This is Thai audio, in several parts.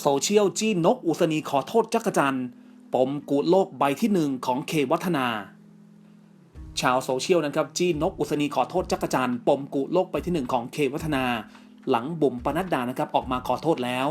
โซเชียลจี้นกอุศนีขอโทษจักรจันทร์ปมกูดโลกใบที่หนึ่งของเควัฒนา ชาวโซเชียลนะครับจี้นกอุศนีขอโทษจักรจันทร์ปมกุโลกใบที่หนึ่งของเควัฒนา หลังบุ๋มปนัดดานะครับออกมาขอโทษแล้ว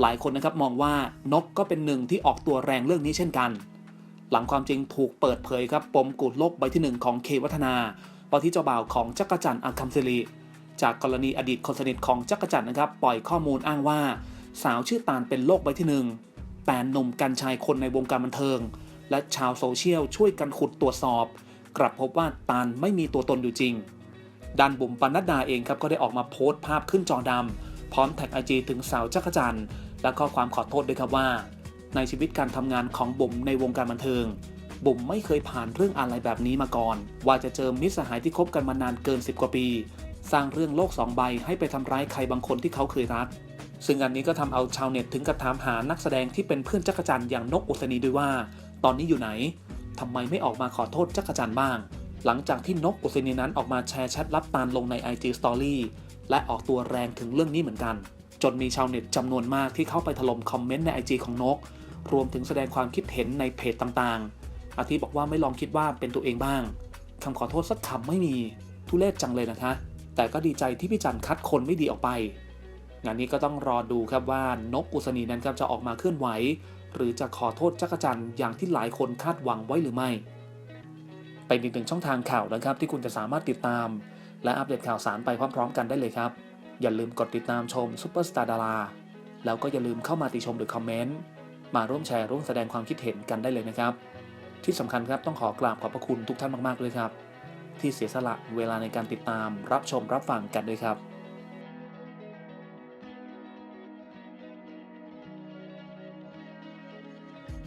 หลายคนนะครับมองว่านกก็เป็นหนึ่งที่ออกตัวแรงเรื่องนี้เช่นกัน หลังความจริงถูกเปิดเผยครับปมกุโลกใบที่หนึ่งของเควัฒนาว่าที่เจ้าบ่าวของจักรจันทร์อังคำศิริจากกรณีอดีตคนสนิทของจักรจันทร์นะครับปล่อยข้อมูลอ้างว่า สาวชื่อตาลเป็นโรคใบที่หนึ่งแต่หนุ่มกัญชัยคนในวงการบันเทิง และชาวโซเชียลช่วยกันขุดตรวจสอบ กลับพบว่าตาลไม่มีตัวตนอยู่จริงด้านบุ๋มปนัดดาเองครับก็ได้ออกมาโพสต์ภาพขึ้นจอดำพร้อมแท็กไอจีถึงสาวจักรจันทร์และข้อความขอโทษด้วยครับว่า ในชีวิตการทำงานของบุ๋มในวงการบันเทิง บุ๋มไม่เคยผ่านเรื่องอะไรแบบนี้มาก่อน ว่าจะเจอมิตรสหายที่คบกันมานานเกิน 10 กว่าปี สร้างเรื่องโลกสองใบให้ไปทำร้ายใครบางคนที่เขาเคยรัก ซึ่งอันนี้ก็ทำเอาชาวเน็ตถึงกับถามหานักแสดงที่เป็นเพื่อนจักรจันทร์อย่างนกอุศนีด้วยว่า ตอนนี้อยู่ไหนทำไมไม่ออกมาขอโทษจักรจันทร์บ้าง หลังจากที่นกอุศนีนั้นออกมาแชร์แชทลับตาลลงใน IG Story และออกตัวแรงถึงเรื่องนี้เหมือนกัน จนมีชาวเน็ตจำนวนมากที่เข้าไปถล่มคอมเมนต์ใน IG ของนก รวมถึงแสดงความคิดเห็นในเพจต่างๆ อาทิบอกว่าไม่ลองคิดว่าเป็นตัวเองบ้างคำขอโทษสักคำไม่มี ทุเรศจังเลยนะคะ แต่ก็ดีใจที่พี่จันคัดคนไม่ดีออกไป งานนี้ก็ต้องรอดูครับว่านกอุศนีนั้นครับจะออกมาเคลื่อนไหว หรือจะขอโทษจักรจันทร์อย่างที่หลายคนคาดหวังไว้หรือไม่ เป็นอีกหนึ่งช่องทางข่าวนะครับ ที่คุณจะสามารถติดตาม และอัปเดตข่าวสารไปพร้อมๆ กันได้เลยครับ อย่าลืมกดติดตามชมซุปเปอร์สตาร์ดาราแล้วก็อย่าลืมเข้ามาติชมหรือคอมเมนต์มาร่วมแชร์ร่วมแสดงความคิดเห็นกันได้เลยนะครับ ที่สำคัญครับต้องขอกราบขอบพระคุณทุกท่านมากๆเลยครับ ที่เสียสละเวลาในการติดตามรับชมรับฟังกันด้วยครับ